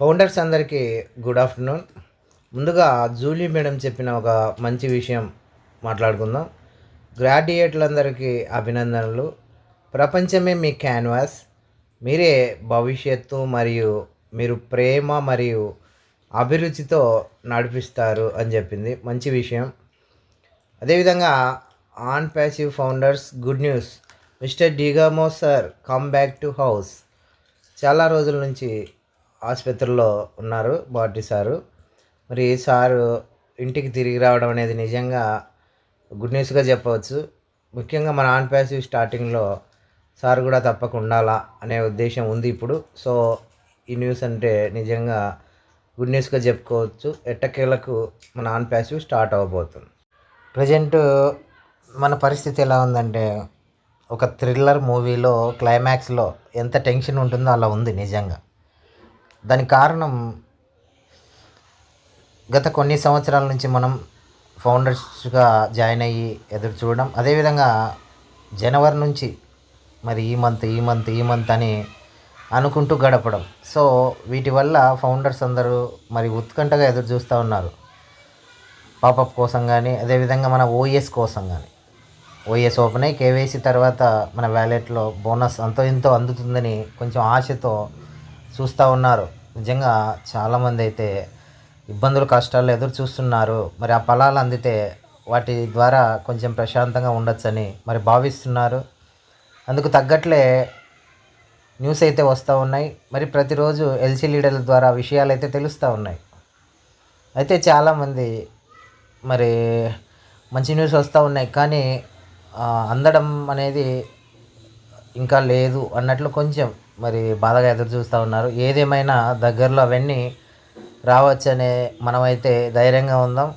Founders అందరికీ good afternoon. ముందుగా Julie madam చెప్పిన ఒక మంచి విషయం మాట్లాడుకుందాం. గ్రాడ్యుయేట్లందరికీ అభినందనలు. ప్రపంచమే మీ క్యాన్వాస్. మీరే భవిష్యత్తు మరియు మీరు ప్రేమ మరియు అభిరుచితో నడిపిస్తారు అని చెప్పింది. మంచి విషయం. అదేవిధంగా ONPASSIVE founders good news. Mister Digamo sir come back to house. చాలా రోజుల నుంచి ఆసుపత్రిలో ఉన్నారు బాటి సారు. మరి సారు ఇంటికి తిరిగి రావడం అనేది నిజంగా గుడ్ న్యూస్గా చెప్పవచ్చు. ముఖ్యంగా మన ఆన్ ప్యాసివ్ స్టార్టింగ్లో సార్ కూడా తప్పక ఉండాలా అనే ఉద్దేశం ఉంది ఇప్పుడు. సో ఈ న్యూస్ అంటే నిజంగా గుడ్ న్యూస్గా చెప్పుకోవచ్చు. ఎట్టకేలకు మన ఆన్ ప్యాసివ్ స్టార్ట్ అవ్వబోతుంది ప్రజెంట్ మన పరిస్థితి ఎలా ఉందంటే ఒక థ్రిల్లర్ మూవీలో క్లైమాక్స్లో ఎంత టెన్షన్ ఉంటుందో అలా ఉంది నిజంగా. దానికి కారణం గత కొన్ని సంవత్సరాల నుంచి మనం ఫౌండర్స్గా జాయిన్ అయ్యి ఎదురు చూడడం అదేవిధంగా జనవరి నుంచి మరి ఈ మంత్ ఈ మంత్ ఈ మంత్ అని అనుకుంటూ గడపడం. సో వీటి వల్ల ఫౌండర్స్ అందరూ మరి ఉత్కంఠగా ఎదురు చూస్తూ ఉన్నారు. పాపప్ కోసం కానీ అదేవిధంగా మన ఓఎస్ కోసం కానీ ఓఎస్ ఓపెన్ అయ్యి కేవైసీ తర్వాత మన వ్యాలెట్లో బోనస్ అంతో ఇంతో అందుతుందని కొంచెం ఆశతో చూస్తూ ఉన్నారు. నిజంగా చాలామంది అయితే ఇబ్బందులు కష్టాలు ఎదురు చూస్తున్నారు. మరి ఆ ఫలాలు అందితే వాటి ద్వారా కొంచెం ప్రశాంతంగా ఉండొచ్చని మరి భావిస్తున్నారు. అందుకు తగ్గట్లే న్యూస్ అయితే వస్తూ ఉన్నాయి. మరి ప్రతిరోజు ఎల్సీ లీడర్ల ద్వారా విషయాలు అయితే తెలుస్తూ ఉన్నాయి. అయితే చాలామంది మరి మంచి న్యూస్ వస్తూ ఉన్నాయి. కానీ అందడం అనేది ఇంకా లేదు అన్నట్లు కొంచెం మరి బాధగా ఎదురు చూస్తూ ఉన్నారు. ఏదేమైనా దగ్గరలో అవన్నీ రావచ్చనే మనమైతే ధైర్యంగా ఉందాం.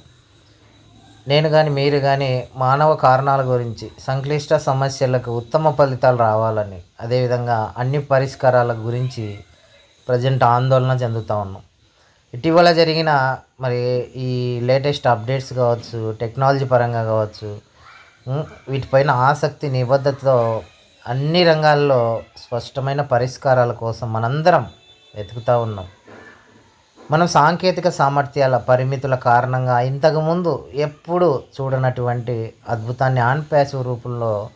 నేను కానీ మీరు కానీ మానవ కారణాల గురించి సంక్లిష్ట సమస్యలకు ఉత్తమ ఫలితాలు రావాలని అదేవిధంగా అన్ని పరిష్కారాల గురించి ప్రజెంట్ ఆందోళన చెందుతూ ఉన్నాం. ఇటీవల జరిగిన మరి ఈ లేటెస్ట్ అప్డేట్స్ కావచ్చు టెక్నాలజీ పరంగా కావచ్చు వీటిపైన ఆసక్తి నిబద్ధతతో అన్ని రంగాల్లో స్పష్టమైన పరిష్కారాల కోసం మనందరం వెతుకుతూ ఉన్నాం. మనం సాంకేతిక సామర్థ్యాల పరిమితుల కారణంగా ఇంతకుముందు ఎప్పుడు చూడనటువంటి అద్భుతాన్ని ఆన్ ప్యాసివ్ రూపంలో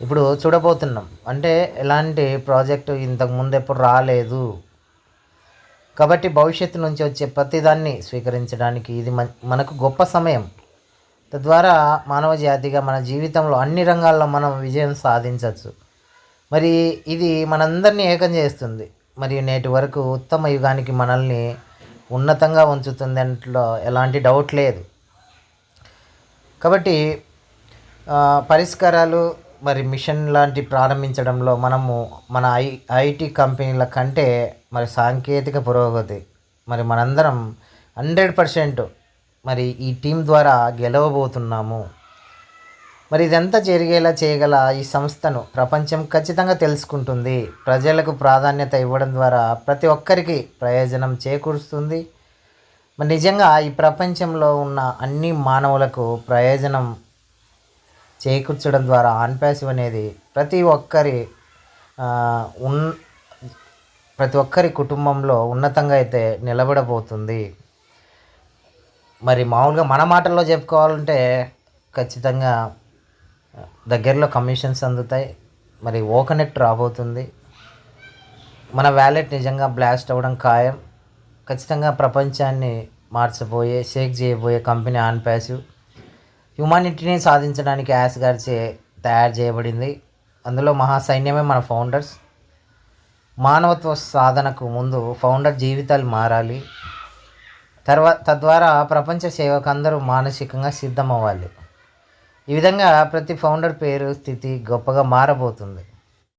ఇప్పుడు చూడబోతున్నాం. అంటే ఎలాంటి ప్రాజెక్టు ఇంతకుముందు ఎప్పుడు రాలేదు. కాబట్టి భవిష్యత్తు నుంచి వచ్చే ప్రతిదాన్ని స్వీకరించడానికి ఇది మనకు గొప్ప సమయం. తద్వారా మానవ జాతిగా మన జీవితంలో అన్ని రంగాల్లో మనం విజయం సాధించవచ్చు. మరి ఇది మనందరినీ ఏకం చేస్తుంది. మరియు నేటి వరకు ఉత్తమ యుగానికి మనల్ని ఉన్నతంగా ఉంచుతుంది అంట్లో ఎలాంటి డౌట్ లేదు. కాబట్టి పరిష్కారాలు మరి మిషన్ లాంటి ప్రారంభించడంలో మనము మన ఐ ఐటీ కంపెనీల కంటే మరి సాంకేతిక పురోగతి మరి మనందరం హండ్రెడ్ పర్సెంట్ మరి ఈ టీం ద్వారా గెలవబోతున్నాము. మరి ఇదంతా జరిగేలా చేయగల ఈ సంస్థను ప్రపంచం ఖచ్చితంగా తెలుసుకుంటుంది. ప్రజలకు ప్రాధాన్యత ఇవ్వడం ద్వారా ప్రతి ఒక్కరికి ప్రయోజనం చేకూరుస్తుంది. మరి నిజంగా ఈ ప్రపంచంలో ఉన్న అన్ని మానవులకు ప్రయోజనం చేకూర్చడం ద్వారా ఆన్పాసివ్ అనేది ప్రతి ఒక్కరి ఉన్ ప్రతి ఒక్కరి కుటుంబంలో ఉన్నతంగా అయితే నిలబడబోతుంది. మరి మామూలుగా మన మాటల్లో చెప్పుకోవాలంటే ఖచ్చితంగా దగ్గరలో కమిషన్స్ అందుతాయి. మరి ఓకనెట్ రాబోతుంది మన వ్యాలెట్ నిజంగా బ్లాస్ట్ అవ్వడం ఖాయం. ఖచ్చితంగా ప్రపంచాన్ని మార్చబోయే షేక్ చేయబోయే కంపెనీ ఆన్ ప్యాసివ్. హ్యుమానిటీని సాధించడానికి యాస్ గారిచే తయారు చేయబడింది. అందులో మహాసైన్యమే మన ఫౌండర్స్. మానవత్వ సాధనకు ముందు ఫౌండర్ జీవితాలు మారాలి. తర్వాత తద్వారా ప్రపంచ సేవకు అందరూ మానసికంగా సిద్ధమవ్వాలి. ఈ విధంగా ప్రతి ఫౌండర్ పేరు స్థితి గొప్పగా మారబోతుంది.